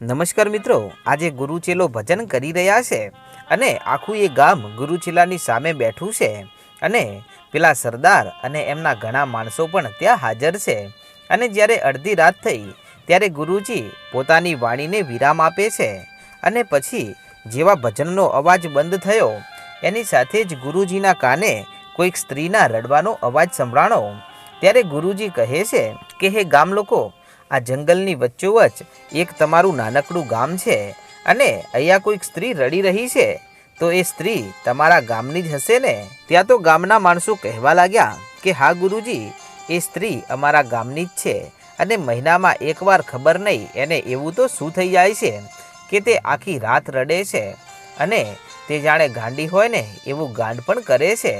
નમસ્કાર મિત્રો, આજે ગુરુચેલો ભજન કરી રહ્યા છે અને આખું એ ગામ ગુરુચેલાની સામે બેઠું છે અને પેલા સરદાર અને એમના ઘણા માણસો પણ ત્યાં હાજર છે. અને જ્યારે અડધી રાત થઈ, ત્યારે ગુરુજી પોતાની વાણીને વિરામ આપે છે અને પછી જેવા ભજનનો અવાજ બંધ થયો, એની સાથે જ ગુરુજીના કાને કોઈક સ્ત્રીના રડવાનો અવાજ સંભળાણો. ત્યારે ગુરુજી કહે છે કે, હે ગામ લોકો આ જંગલની વચ્ચોવચ એક તમારું નાનકડું ગામ છે અને અહીંયા કોઈક સ્ત્રી રડી રહી છે, તો એ સ્ત્રી તમારા ગામની જ હશે ને? ત્યાં તો ગામના માણસો કહેવા લાગ્યા કે, હા, ગુરુજી, એ સ્ત્રી અમારા ગામની જ છે અને મહિનામાં એકવાર ખબર નહીં એને એવું તો શું થઈ જાય છે કે તે આખી રાત રડે છે અને તે જાણે ગાંડી હોય ને એવું ગાંડ પણ કરે છે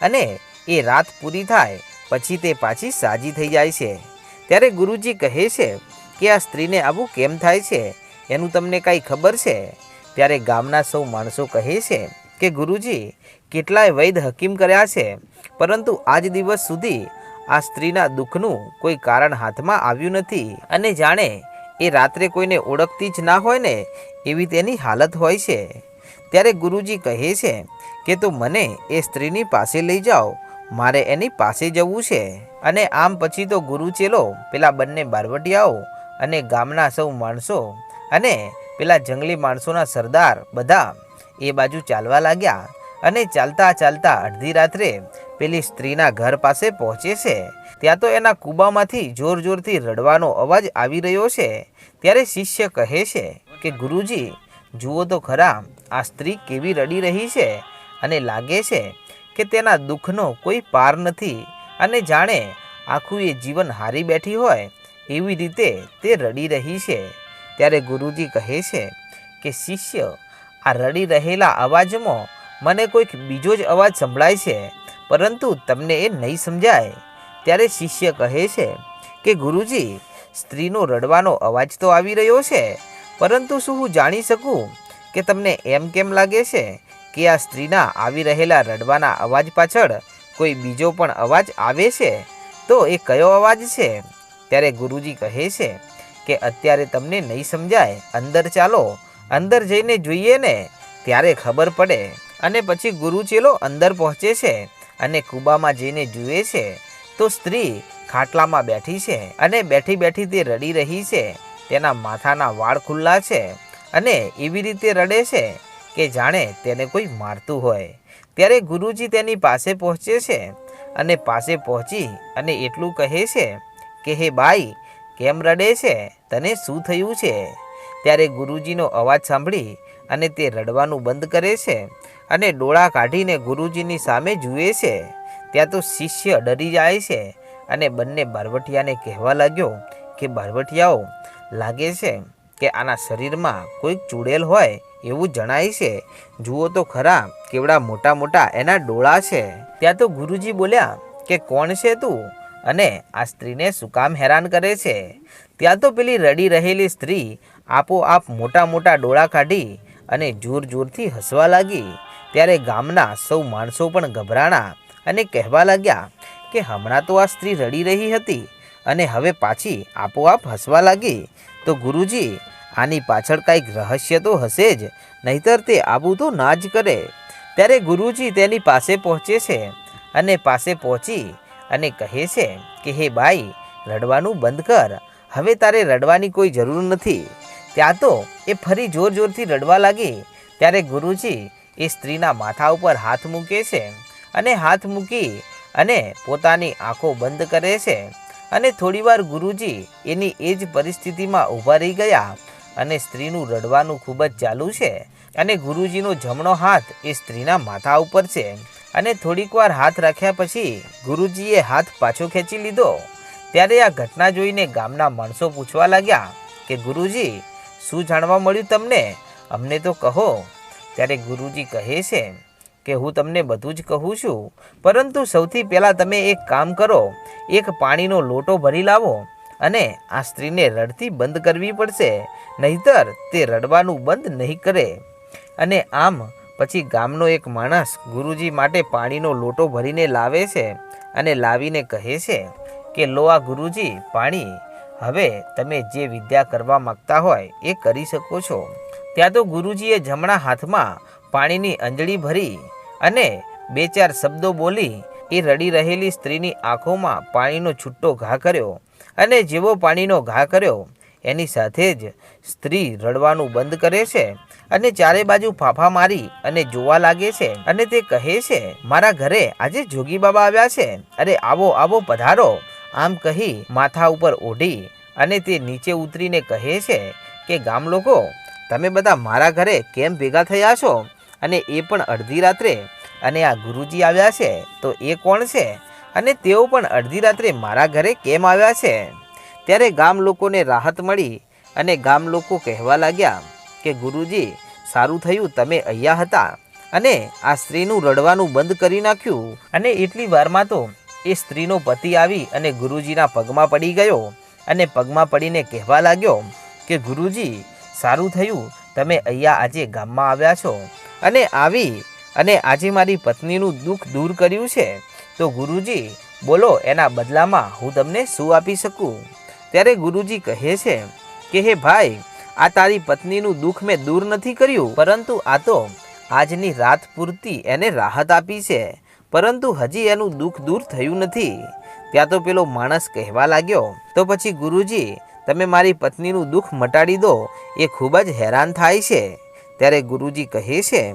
અને એ રાત પૂરી થાય પછી તે પાછી સાજી થઈ જાય છે. ત્યારે ગુરુજી કહે છે કે આ સ્ત્રીને આવું કેમ થાય છે? એનું તમને કાંઈ ખબર છે? ત્યારે ગામના સૌ માણસો કહે છે કે ગુરુજી, કેટલાય વૈદ હકીમ કર્યા છે, પરંતુ આજ દિવસ સુધી આ સ્ત્રીના દુઃખનું કોઈ કારણ હાથમાં આવ્યું નથી. અને જાણે એ રાત્રે કોઈને ઓળખતી જ ના હોય ને, એવી તેની હાલત હોય છે. ત્યારે ગુરુજી કહે છે કે તો મને એ સ્ત્રીની પાસે લઈ જાઓ મારે એની પાસે જવું છે. અને આમ પછી તો ગુરુચેલો પેલા બંને બારવટિયાઓ અને ગામના સૌ માણસો અને પેલા જંગલી માણસોના સરદાર બધા એ બાજુ ચાલવા લાગ્યા અને ચાલતા ચાલતા અડધી રાત્રે પેલી સ્ત્રીના ઘર પાસે પહોંચે છે. ત્યાં તો એના કૂબામાંથી જોર જોરથી રડવાનો અવાજ આવી રહ્યો છે. ત્યારે શિષ્ય કહે છે કે, ગુરુજી, જુઓ તો ખરા, આ સ્ત્રી કેવી રડી રહી છે અને લાગે છે કે તેના દુઃખનો કોઈ પાર નથી અને જાણે આખું એ જીવન હારી બેઠી હોય એવી રીતે તે રડી રહી છે. ત્યારે ગુરુજી કહે છે કે, શિષ્ય, આ રડી રહેલા અવાજમાં મને કોઈક બીજો જ અવાજ સંભળાય છે, પરંતુ તમને એ નહીં સમજાય. ત્યારે શિષ્ય કહે છે કે, ગુરુજી, સ્ત્રીનો રડવાનો અવાજ તો આવી રહ્યો છે, પરંતુ શું હું જાણી શકું કે તમને એમ કેમ લાગે છે? કે આ સ્ત્રીના આવી રહેલા રડવાના અવાજ પાછળ કોઈ બીજો પણ અવાજ આવે છે? તો એ કયો અવાજ છે? ત્યારે ગુરુજી કહે છે કે, અત્યારે તમને નહીં સમજાય. અંદર ચાલો. અંદર જઈને જોઈએ ને. ત્યારે ખબર પડે. અને પછી ગુરુચેલો અંદર પહોંચે છે અને કૂબામાં જઈને જુએ છે. તો સ્ત્રી ખાટલામાં બેઠી છે અને બેઠી બેઠી તે રડી રહી છે. તેના માથાના વાળ ખુલ્લા છે અને એવી રીતે રડે છે. કે જાણે તેને કોઈ મારતું હોય. ત્યારે ગુરુજી તેની પાસે પહોંચે છે અને પાસે પહોંચી અને એટલું કહે છે કે, હે બાઈ, કેમ રડે છે? તને શું થયું છે? ત્યારે ગુરુજીનો અવાજ સાંભળી અને તે રડવાનું બંધ કરે છે અને ડોળા કાઢીને ગુરુજીની સામે જુએ છે. ત્યાં તો શિષ્ય ડરી જાય છે અને બંને બારવટિયાને કહેવા લાગ્યો કે, બારવટિયાઓ, લાગે છે કે આના શરીરમાં કોઈક ચૂડેલ હોય એવું જણાય છે. જુઓ તો ખરા, કેવડા મોટા મોટા એના ડોળા છે. ત્યાં તો ગુરુજી બોલ્યા કે કોણ છે તું? અને આ સ્ત્રીને શું કામ હેરાન કરે છે? ત્યાં તો પેલી રડી રહેલી સ્ત્રી આપોઆપ મોટા મોટા ડોળા કાઢી અને જોર જોરથી હસવા લાગી. ત્યારે ગામના સૌ માણસો પણ ગભરાણા અને કહેવા લાગ્યા કે હમણાં તો આ સ્ત્રી રડી રહી હતી અને હવે પાછી આપોઆપ હસવા લાગી. તો ગુરુજી આની પાછળ કાંઈક રહસ્ય તો હશે જ, નહીતર તે આવું તો ના જ કરે. ત્યારે ગુરુજી તેની પાસે પહોંચે છે અને પાસે પહોંચી અને કહે છે કે, હે બાઈ, રડવાનું બંધ કર. હવે તારે રડવાની કોઈ જરૂર નથી. ત્યાં તો એ ફરી જોર જોરથી રડવા લાગી. ત્યારે ગુરુજી એ સ્ત્રીના માથા ઉપર હાથ મૂકે છે અને હાથ મૂકી અને પોતાની આંખો બંધ કરે છે. અને થોડીવાર ગુરુજી એની એ જ પરિસ્થિતિમાં ઊભા રહી ગયા. અને સ્ત્રીનું રડવાનું ખૂબ જ ચાલુ છે. અને ગુરુજીનો જમણો હાથ એ સ્ત્રીના માથા ઉપર છે. અને થોડીક વાર હાથ રાખ્યા પછી ગુરુજીએ હાથ પાછો ખેંચી લીધો. ત્યારે આ ઘટના જોઈને ગામના માણસો પૂછવા લાગ્યા કે, ગુરુજી, શું જાણવા મળ્યું તમને? અમને તો કહો. ત્યારે ગુરુજી કહે છે કે, હું તમને બધું જ કહું છું. પરંતુ સૌથી પહેલાં તમે એક કામ કરો. એક પાણીનો લોટો ભરી લાવો. અને આ સ્ત્રીને રડતી બંધ કરવી પડશે, નહીતર તે રડવાનું બંધ નહીં કરે. અને આમ પછી ગામનો એક માણસ ગુરુજી માટે પાણીનો લોટો ભરીને લાવે છે અને લાવીને કહે છે કે, લો આ ગુરુજી, પાણી હવે તમે જે વિદ્યા કરવા માંગતા હોય એ કરી શકો છો. ત્યાં તો ગુરુજીએ જમણા હાથમાં પાણીની અંજળી ભરી અને બે ચાર શબ્દો બોલી એ રડી રહેલી સ્ત્રીની આંખોમાં પાણીનો છૂટો ઘા કર્યો અને જેવો પાણીનો ઘા કર્યો, એની સાથે જ સ્ત્રી રડવાનું બંધ કરે છે અને ચારે બાજુ ફાફા મારી અને જોવા લાગે છે અને તે કહે છે, મારા ઘરે આજે જોગી બાબા આવ્યા છે. અરે, આવો આવો પધારો. આમ કહી માથા ઉપર ઓઢી અને તે નીચે ઉતરીને કહે છે કે, ગામ લોકો, તમે બધા મારા ઘરે કેમ ભેગા થયા છો? અને એ પણ અડધી રાત્રે. અને આ ગુરુજી આવ્યા છે, તો એ કોણ છે? અને તેઓ પણ અડધી રાત્રે મારા ઘરે કેમ આવ્યા છે? ત્યારે ગામ લોકોને રાહત મળી અને ગામ લોકો કહેવા લાગ્યા કે, ગુરુજી, સારું થયું તમે અહીંયા હતા અને આ સ્ત્રીનું રડવાનું બંધ કરી નાખ્યું. અને એટલી વારમાં તો એ સ્ત્રીનો પતિ આવી અને ગુરુજીના પગમાં પડી ગયો અને પગમાં પડીને કહેવા લાગ્યો કે, ગુરુજી, સારું થયું તમે અહીંયા આજે ગામમાં આવ્યા છો અને આવી અને આજે મારી પત્નીનું દુઃખ દૂર કર્યું છે. તો ગુરુજી, બોલો, એના બદલામાં હું તમને શું આપી શકું? ત્યારે ગુરુજી કહે છે કે, હે ભાઈ, આ તારી પત્નીનું દુઃખ મેં દૂર નથી કર્યું, પરંતુ આ તો આજની રાત પૂરતી એને રાહત આપી છે. પરંતુ હજી એનું દુઃખ દૂર થયું નથી. ત્યાં તો પેલો માણસ કહેવા લાગ્યો, તો પછી ગુરુજી, તમે મારી પત્નીનું દુઃખ મટાડી દો, એ ખૂબ જ હેરાન થાય છે. ત્યારે ગુરુજી કહે છે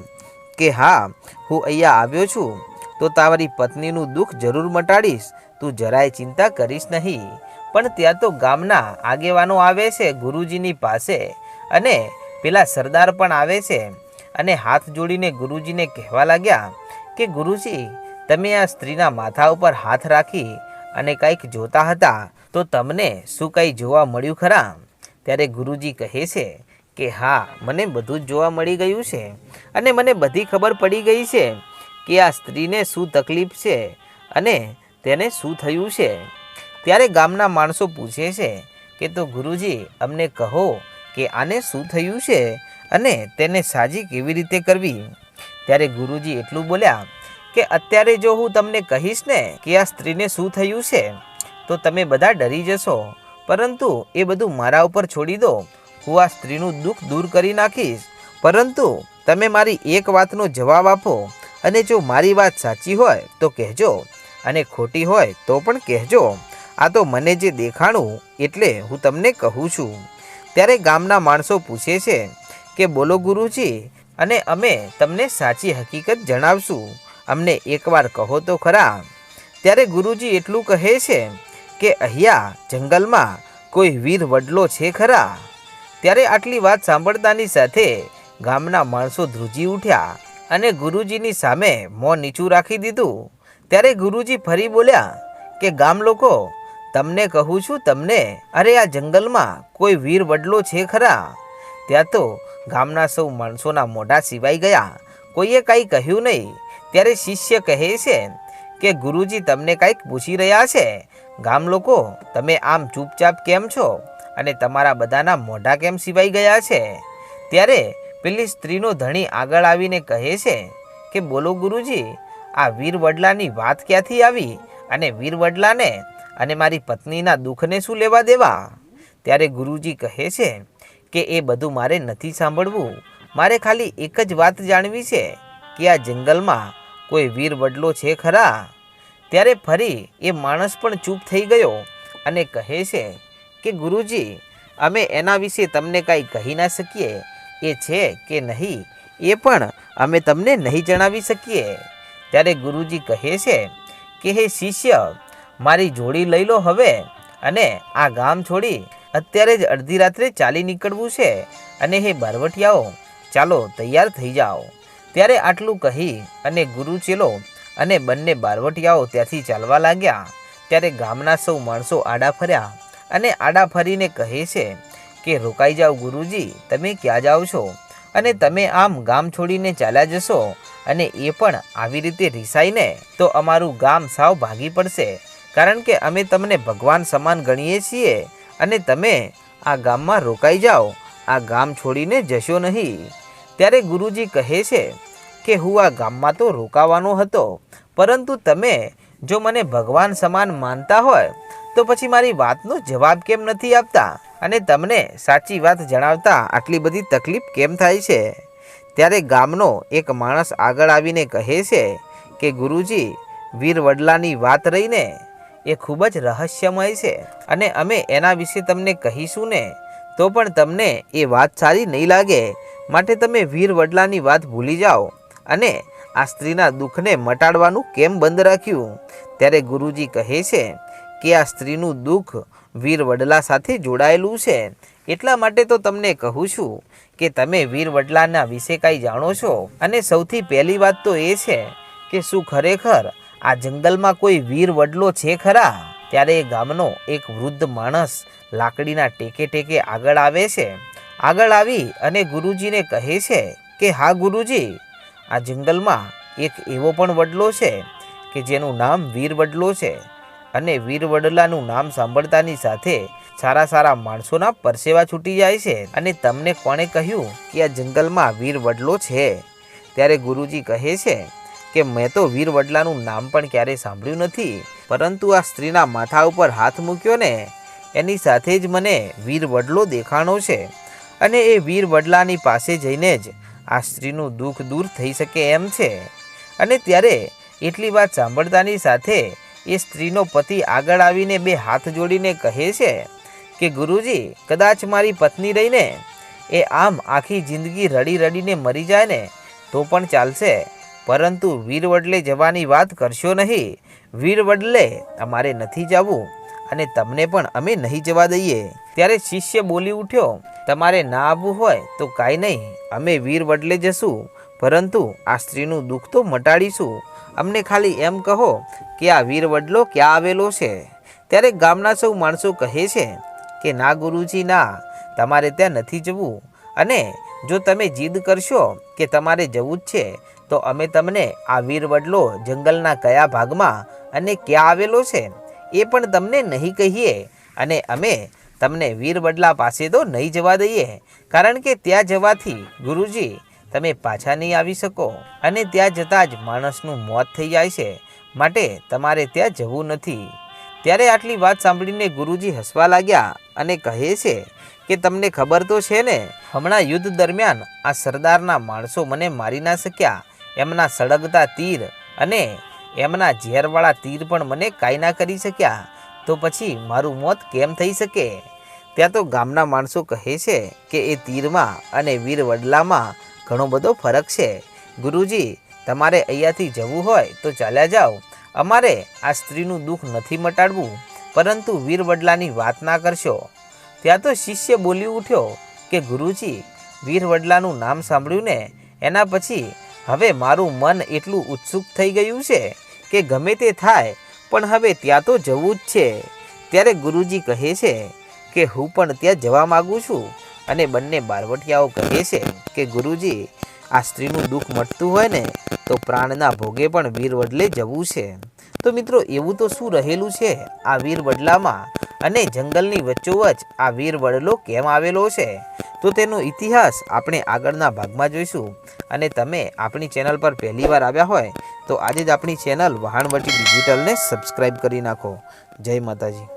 કે, હા, હું અહીંયા આવ્યો છું તો તારી પત્નીનું દુઃખ જરૂર મટાડીશ. તું જરાય ચિંતા કરીશ નહીં. પણ ત્યાં તો ગામના આગેવાનો આવે છે ગુરુજીની પાસે અને પેલા સરદાર પણ આવે છે અને હાથ જોડીને ગુરુજીને કહેવા લાગ્યા કે, ગુરુજી, તમે આ સ્ત્રીના માથા ઉપર હાથ રાખી અને કંઈક જોતા હતા તો તમને શું કંઈ જોવા મળ્યું ખરા? ત્યારે ગુરુજી કહે છે કે, હા, મને બધું જ જોવા મળી ગયું છે અને મને બધી ખબર પડી ગઈ છે. કે આ સ્ત્રીને શું તકલીફ છે અને તેને શું થયું છે? ત્યારે ગામના માણસો પૂછે છે કે, તો ગુરુજી, અમને કહો કે આને શું થયું છે અને તેને સાજી કેવી રીતે કરવી? ત્યારે ગુરુજી એટલું બોલ્યા કે, અત્યારે જો હું તમને કહીશ ને કે આ સ્ત્રીને શું થયું છે, તો તમે બધા ડરી જશો. પરંતુ એ બધું મારા ઉપર છોડી દો. હું આ સ્ત્રીનું દુઃખ દૂર કરી નાખીશ. પરંતુ તમે મારી એક વાતનો જવાબ આપો. અને જો મારી વાત સાચી હોય તો કહેજો અને ખોટી હોય તો પણ કહેજો. આ તો મને જે દેખાણું એટલે હું તમને કહું છું. ત્યારે ગામના માણસો પૂછે છે કે બોલો ગુરુજી, અને અમે તમને સાચી હકીકત જણાવશું. અમને એકવાર કહો તો ખરા. ત્યારે ગુરુજી એટલું કહે છે કે અહીંયા જંગલમાં કોઈ વીર વડલો છે ખરા. ત્યારે આટલી વાત સાંભળતાની સાથે ગામના માણસો ધ્રુજી ઉઠ્યા. અને ગુરુજીની સામે મોં નીચું રાખી દીધું. ત્યારે ગુરુજી ફરી બોલ્યા કે, ગામ લોકો, તમને કહું છું તમને, અરે આ જંગલમાં કોઈ વીર વડલો છે ખરા? ત્યાં તો ગામના સૌ માણસોના મોઢા સિવાઈ ગયા. કોઈએ કાંઈ કહ્યું નહીં. ત્યારે શિષ્ય કહે છે કે, ગુરુજી, તમને કાંઈક પૂછી રહ્યા છે? ગામ લોકો, તમે આમ ચૂપચાપ કેમ છો? અને તમારા બધાના મોઢા કેમ સિવાઈ ગયા છે? ત્યારે પેલી સ્ત્રીનો ધણી આગળ આવીને કહે છે કે, બોલો ગુરુજી, આ વીર વડલાની વાત ક્યાંથી આવી અને વીર વડલાને અને મારી પત્નીના દુઃખને શું લેવા દેવા? ત્યારે ગુરુજી કહે છે કે, એ બધું મારે નથી સાંભળવું. મારે ખાલી એક જ વાત જાણવી છે કે આ જંગલમાં કોઈ વીર વડલો છે ખરા? ત્યારે ફરી એ માણસ પણ ચૂપ થઈ ગયો અને કહે છે કે, ગુરુજી, અમે એના વિશે તમને કાંઈ કહી ના શકીએ. એ છે કે નહીં, એ પણ અમે તમને નહીં જણાવી શકીએ. ત્યારે ગુરુજી કહે છે કે, હે શિષ્ય, મારી જોડી લઈ લો હવે અને આ ગામ છોડી અત્યારે જ અડધી રાત્રે ચાલી નીકળવું છે. અને હે બારવટિયાઓ, ચાલો તૈયાર થઈ જાઓ. ત્યારે આટલું કહી અને ગુરુ ચેલો અને બંને બારવટિયાઓ ત્યાંથી ચાલવા લાગ્યા. ત્યારે ગામના સૌ માણસો આડા ફર્યા અને આડા ફરીને કહે છે કે રોકાઈ જાઓ ગુરુજી, તમે ક્યાં જાઓ છો? અને તમે આમ ગામ છોડીને ચાલ્યા જશો અને એ પણ આવી રીતે રિસાઈને, તો અમારું ગામ સાવ ભાગી પડશે. કારણ કે અમે તમને ભગવાન સમાન ગણીએ છીએ અને તમે આ ગામમાં રોકાઈ જાઓ, આ ગામ છોડીને જશો નહીં. ત્યારે ગુરુજી કહે છે કે હું આ ગામમાં તો રોકાવાનો હતો, પરંતુ તમે જો મને ભગવાન સમાન માનતા હોય, તો પછી મારી વાતનો જવાબ કેમ નથી આપતા? અને તમને સાચી વાત જણાવતા આટલી બધી તકલીફ કેમ થાય છે? ત્યારે ગામનો એક માણસ આગળ આવીને કહે છે કે, ગુરુજી, વીર વડલાની વાત રહીને એ ખૂબ જ રહસ્યમય છે અને અમે એના વિશે તમને કહીશું ને, તો પણ તમને એ વાત સારી નહીં લાગે. માટે તમે વીર વડલાની વાત ભૂલી જાઓ. અને આ સ્ત્રીના દુઃખને મટાડવાનું કેમ બંધ રાખ્યું? ત્યારે ગુરુજી કહે છે કે આ સ્ત્રીનું દુઃખ વીર વડલા સાથે જોડાયેલું છે? એટલા માટે તો તમને કહું છું કે તમે વીર વડલાના વિશે કાંઈ જાણો છો? અને સૌથી પહેલી વાત તો એ છે કે શું ખરેખર આ જંગલમાં કોઈ વીર વડલો છે ખરા? ત્યારે એ ગામનો એક વૃદ્ધ માણસ લાકડીના ટેકે ટેકે આગળ આવે છે. આગળ આવી અને ગુરુજીને કહે છે કે, હા, ગુરુજી, આ જંગલમાં એક એવો પણ વડલો છે કે જેનું નામ વીર વડલો છે. અને વીર વડલાનું નામ સાંભળતાની સાથે સારા સારા માણસોના પરસેવા છૂટી જાય છે. અને તમને કોણે કહ્યું કે આ જંગલમાં વીર વડલો છે? ત્યારે ગુરુજી કહે છે કે, મેં તો વીર વડલાનું નામ પણ ક્યારેય સાંભળ્યું નથી. પરંતુ આ સ્ત્રીના માથા ઉપર હાથ મૂક્યો ને, એની સાથે જ મને વીર વડલો દેખાણો છે. અને એ વીર વડલાની પાસે જઈને જ આ સ્ત્રીનું દુઃખ દૂર થઈ શકે એમ છે. અને ત્યારે એટલી વાત સાંભળતાની સાથે એ સ્ત્રીનો પતિ આગળ આવીને બે હાથ જોડીને કહે છે કે, ગુરુજી, કદાચ મારી પત્ની રહીને એ આમ આખી જિંદગી રડી રડીને મરી જાય ને, તો પણ ચાલશે. પરંતુ વીર વડલે જવાની વાત કરશો નહીં. વીર વડલે, અમારે નથી જવું અને તમને પણ અમે નહીં જવા દઈએ. ત્યારે શિષ્ય બોલી ઉઠ્યો, તમારે ના આવવું હોય તો કાંઈ નહીં. અમે વીર વડલે જશું. પરંતુ આ સ્ત્રીનું દુઃખ તો મટાડીશું. અમને ખાલી એમ કહો કે આ વીર વડલો ક્યાં આવેલો છે? ત્યારે ગામના સૌ માણસો કહે છે કે, ના ગુરુજી, ના, તમારે ત્યાં નથી જવું. અને જો તમે જીદ કરશો કે તમારે જવું જ છે, તો અમે તમને આ વીર વડલો જંગલના કયા ભાગમાં અને ક્યાં આવેલો છે, એ પણ તમને નહીં કહીએ. અને અમે તમને વીર વડલા પાસે તો નહીં જવા દઈએ. કારણ કે ત્યાં જવાથી ગુરુજી તમે પાછા નહીં આવી શકો અને ત્યાં જતાં જ માણસનું મોત થઈ જાય છે. માટે તમારે ત્યાં જવું નથી. ત્યારે આટલી વાત સાંભળીને ગુરુજી હસવા લાગ્યા અને કહે છે કે તમને ખબર તો છે ને, હમણાં યુદ્ધ દરમિયાન આ સરદારના માણસો મને મારી ના શક્યા. એમના સળગતા તીર અને એમના ઝેરવાળા તીર પણ મને કાંઈ ના કરી શક્યા. તો પછી મારું મોત કેમ થઈ શકે? ત્યાં તો ગામના માણસો કહે છે કે એ તીરમાં અને વીર વડલામાં ઘણો બધો ફરક છે. ગુરુજી, તમારે અહીંયાથી જવું હોય તો ચાલ્યા જાઓ. અમારે આ સ્ત્રીનું દુઃખ નથી મટાડવું, પરંતુ વીરવડલાની વાત ના કરશો. ત્યાં તો શિષ્ય બોલી ઉઠ્યો કે, ગુરુજી વીરવડલાનું નામ સાંભળ્યું ને? એના પછી હવે મારું મન એટલું ઉત્સુક થઈ ગયું છે કે ગમે તે થાય, પણ હવે ત્યાં તો જવું જ છે. ત્યારે ગુરુજી કહે છે કે, હું પણ ત્યાં જવા માગું છું. અને બંને બારવટિયાઓ કહે છે કે ગુરુજી, આ સ્ત્રીનું દુઃખ મટતું હોય ને, તો પ્રાણના ભોગે પણ વીર વડલે જવું છે. તો મિત્રો, એવું તો શું રહેલું છે? આ વીર વડલામાં અને જંગલની વચ્ચોવચ આ વીર વડલો કેમ આવેલો છે? તો તેનો ઇતિહાસ આપણે આગળના ભાગમાં જોઈશું. અને તમે આપણી ચેનલ પર પહેલી વાર આવ્યા હોય, તો આજે જ આપણી ચેનલ વહાણવટી ડિજિટલને સબસ્ક્રાઈબ કરી નાખો. જય માતાજી.